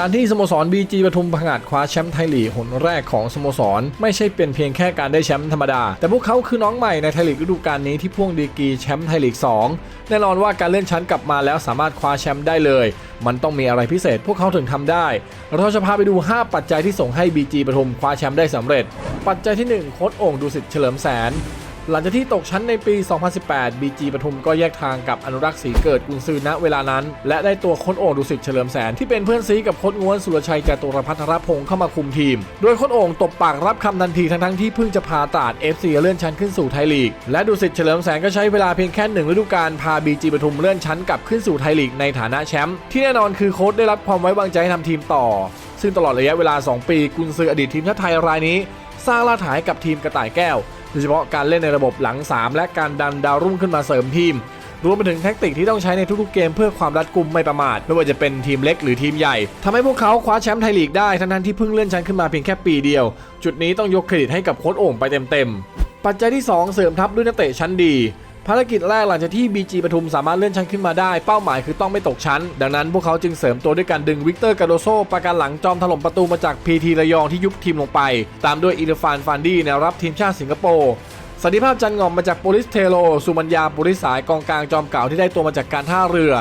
การที่สโมสร BG ปทุมผงาดคว้าแชมป์ไทยลีกหนแรกของสโมสร ไม่ใช่เป็นเพียงแค่การได้แชมป์ธรรมดา แต่พวกเขาคือน้องใหม่ในไทยลีกฤดูกาลนี้ที่พ่วงดีกีแชมป์ไทยลีก 2 แน่นอนว่าการเลื่อนชั้นกลับมาแล้วสามารถคว้าแชมป์ได้เลย มันต้องมีอะไรพิเศษพวกเขาถึงทำได้ เราจะพาไปดู 5 ปัจจัยที่ส่งให้ BG ปทุมคว้าแชมป์ได้สำเร็จ ปัจจัยที่ 1โค้ดโอ่งดูสิทธิ์เฉลิมแสน หลังจากที่ตกชั้นในปี 2018 BG ปทุมก็แยกทางกับอนุรักษ์ศรีเกิดกุนซือณเวลานั้น และได้ตัวโค้ดโอ่งดุสิตเฉลิมแสนที่เป็นเพื่อนซีกับโค้ดง้วนสุรชัยจตุรพัฒรพงศ์เข้ามาคุมทีม โดยโค้ดโอ่งตบปากรับคำทันทีทั้งๆที่เพิ่งจะพาตราด FC เลื่อนชั้นขึ้นสู่ไทยลีก และดุสิตเฉลิมแสนก็ใช้เวลาเพียงแค่หนึ่งฤดูกาลพา BG ปทุมเลื่อนชั้นกลับขึ้นสู่ไทยลีกในฐานะแชมป์ที่แน่นอนคือโค้ดได้รับความไว้วางใจทำทีมต่อ ซึ่งตลอดระยะเวลา 2 ปีกุนซืออดีตทีมชาติไทยรายนี้ สร้างรากฐานให้กับทีมกระต่ายแก้ว ยเฉพาะการเล่นในระบบหลัง 3 และการดันดาวรุ่งขึ้นมาเสริมทีม รวมไปถึงแท็กติกที่ต้องใช้ในทุกๆเกมเพื่อความรัดกุมไม่ประมาท ไม่ว่าจะเป็นทีมเล็กหรือทีมใหญ่ทำให้พวกเขาคว้าแชมป์ไทยลีกได้ทั้งๆที่เพิ่งเลื่อนชั้นขึ้นมาเพียงแค่ปีเดียว จุดนี้ต้องยกเครดิตให้กับโค้ชโอ่งไปเต็มๆปัจจัยที่ 2 เสริมทัพด้วยนักเตะชั้นดี ภารกิจแรกหลังจากที่ BG ปทุมสามารถเลื่อนชั้นขึ้นมาได้เป้าหมายคือต้องไม่ตกชั้น ดังนั้นพวกเขาจึงเสริมตัวด้วยการดึงวิกเตอร์กาโดโซประกันหลังจอมถล่มประตูมาจาก PT ระยองที่ยุบทีมลงไป ตามด้วยอิรฟานฟานดี้แนวรับทีมชาติสิงคโปร์สันติภาพจันงอมมาจากโปลิสเทโลสุมัญญาปุริสายกองกลางจอมเก่าที่ได้ตัวมาจากการท่าเรือ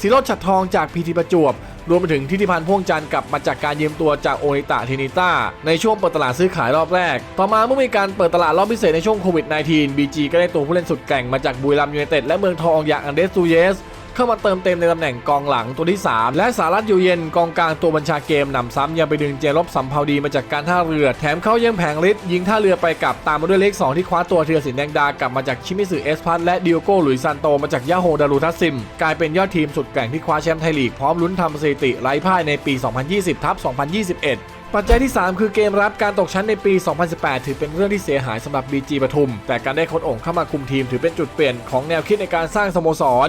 ศิโรจน์ฉัดทองจากพีทีประจวบ รวมไปถึงทิติพันธ์พ่วงจันทร์กลับมาจากการยืมตัวจากโอนิตาเทนิต้าในช่วงเปิดตลาดซื้อขายรอบแรก ต่อมาเมื่อมีการเปิดตลาดรอบพิเศษในช่วงโควิด -19 BG ก็ได้ตัวผู้เล่นสุดแกร่งมาจากบุรีรัมย์ยูไนเต็ดและเมืองทองอย่างอันเดสตูเยส เข้ามาเติมเต็มในตำแหน่งกองหลังตัวที่ 3 และสารัตอยู่เย็นกองกลางตัวบัญชาเกมนำซ้ำยังไปดึงเจรบสัมภาวดีมาจากการท่าเรือ แถมเขายังแผงฤทธิ์ยิงท่าเรือไปกลับตามมาด้วยเลข2ที่คว้าตัวเทียสินแดงดากลับมาจากชิมิสึเอสพัทและดิโอโกหลุยซานโตมาจากยาโฮดารูทัสซิม กลายเป็นยอดทีมสุดแกร่งที่คว้าแชมป์ไทยลีกพร้อมลุ้นทำสถิติไร้พ่ายในปี 2020ทับ2021ปัจจัยที่ 3 คือเกมรับการตกชั้นในปี 2018 ถือเป็นเรื่องที่เสียหายสำหรับ BG ปทุม แต่การได้โค้ชโอ่งเข้ามาคุมทีมถือเป็นจุดเปลี่ยนของแนวคิดในการสร้างสโมสร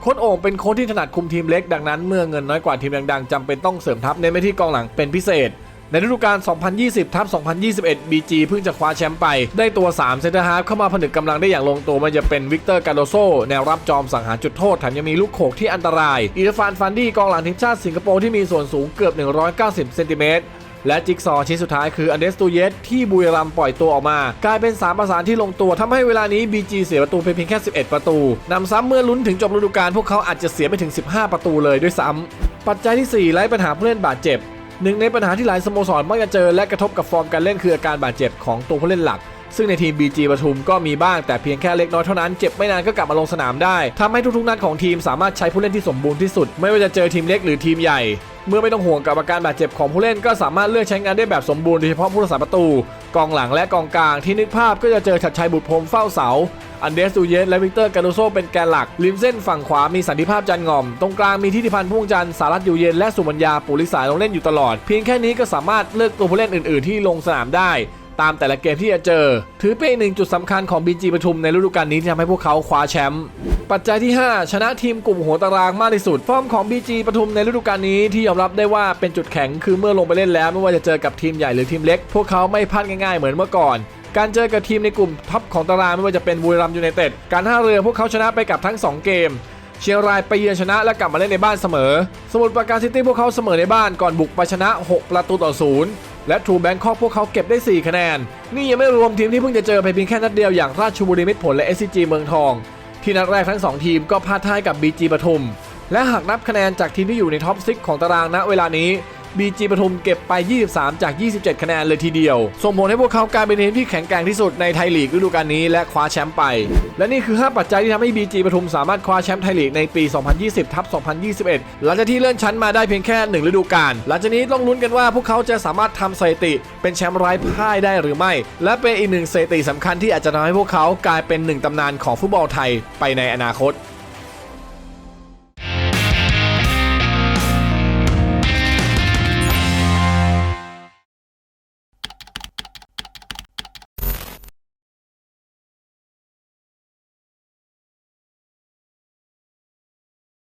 โค้ชโอ่งเป็นโค้ชที่ถนัดคุมทีมเล็กดังนั้นเมื่อเงินน้อยกว่าทีมดังๆจำเป็นต้องเสริมทัพในไม่ที่กองหลังเป็นพิเศษในฤดูกาล 2020 ทับ 2021 BG เพิ่งจะคว้าแชมป์ไป ได้ตัว 3 เซนเตอร์ฮาล์ฟเข้ามาผนึกกำลังได้อย่างลงตัวมันจะเป็นวิกเตอร์กาโดโซ แนวรับจอมสังหารจุดโทษแถมยังมีลูกโขกที่อันตราย อีรฟานฟันดี้กองหลังทีมชาติสิงคโปร์ที่มีส่วนสูงเกือบ 190 เซนติเมตร และจิ๊กซอชิ้นสุดท้ายคืออันเดสตูเยสที่บุยรัมปล่อยตัวออกมา กลายเป็น 3 ประสานที่ลงตัวทำให้เวลานี้ BG เสียประตูไปเพียงแค่ 11 ประตูนำซ้ำเมื่อลุ้นถึงจบฤดูกาลพวกเขาอาจจะเสียไปถึง 15 ประตูเลยด้วยซ้ำปัจจัยที่ 4 ไร้ปัญหาผู้เล่นบาดเจ็บหนึ่งในปัญหาที่หลายสโมสรมักจะเจอและกระทบกับฟอร์มการเล่นคืออาการบาดเจ็บของตัวผู้เล่นหลัก ซึ่งในทีม BG ปทุมก็มีบ้างแต่เพียงแค่เล็กน้อยเท่านั้น เจ็บไม่นานก็กลับมาลงสนามได้ทำให้ทุกๆนัดของทีมสามารถใช้ผู้เล่นที่สมบูรณ์ที่สุด ไม่ว่าจะเจอทีมเล็กหรือทีมใหญ่ เมื่อไม่ต้องห่วงกับอาการบาดเจ็บของผู้เล่นก็สามารถเลือกใช้งานได้แบบสมบูรณ์โดยเฉพาะผู้รักษาประตู กองหลังและกองกลางที่นึกภาพก็จะเจอชัดชัยบุตรพรมเฝ้าเสาอันเดสตูเยสและวิกเตอร์กาโดโซเป็นแกนหลัก ริมเส้นฝั่งขวามีสันติภาพจันงอม ตรงกลางมีทิติพันธ์พ่วงจันสารัตอยู่เย็นและสุมัญญาปุริสายลงเล่นอยู่ตลอด เพียงแค่นี้ก็สามารถเลือกตัวผู้เล่นอื่น ๆ ที่ลงสนามได้ ตามแต่ละเกมที่จะเจอ ถือเป็นอีกหนึ่งจุดสำคัญของ BG ปทุมในฤดูกาลนี้ที่ทำให้พวกเขาคว้าแชมป์ปัจจัยที่ 5 ชนะทีมกลุ่มหัวตารางมากที่สุดฟอร์มของ BG ปทุมในฤดูกาลนี้ที่ยอมรับได้ว่าเป็นจุดแข็งคือเมื่อลงไปเล่นแล้วไม่ว่าจะเจอกับทีมใหญ่หรือทีมเล็ก พวกเขาไม่พลาดง่ายๆเหมือนเมื่อก่อนการเจอกับทีมในกลุ่มท็อปของตารางไม่ว่าจะเป็นบุรีรัมย์ยูไนเต็ด การท่าเรือพวกเขาชนะไปกับทั้ง 2 เกม เชียงรายไปเยือนชนะและกลับมาเล่นในบ้านเสมอ สมุทรปราการซิตี้พวกเขาเสมอในบ้านก่อนบุกไปชนะ 6 ประตูต่อศูนย์ และทูแบงคอกพวกเขาเก็บได้ 4 คะแนน นี่ยังไม่รวมทีมที่เพิ่งจะเจอไปเพียงแค่นัดเดียวอย่างราชบุรีมิตรผลและ SCG เมืองทอง ที่นัดแรกทั้ง 2 ทีมก็พลาดท่ายกับ BG ปทุม และหากนับคะแนนจากทีมที่อยู่ในท็อป6ของตารางณเวลานี้ BG ปทุมเก็บไป 23 จาก 27 คะแนนเลยทีเดียว ส่งผลให้พวกเขากลายเป็นทีมที่แข็งแกร่งที่สุดในไทยลีกฤดูกาลนี้และคว้าแชมป์ไป และนี่คือ 5 ปัจจัยที่ทำให้ BG ปทุมสามารถคว้าแชมป์ไทยลีกในปี 2020ทับ2021 หลังจากที่เลื่อนชั้นมาได้เพียงแค่ 1 ฤดูกาล หลังจากนี้ต้องลุ้นกันว่าพวกเขาจะสามารถทำสถิติ เป็นแชมป์ไร้พ่ายได้หรือไม่ และเป็นอีกหนึ่งสถิติสำคัญที่อาจจะทำให้พวกเขากลายเป็นหนึ่งตำนานของฟุตบอลไทยไปในอนาคต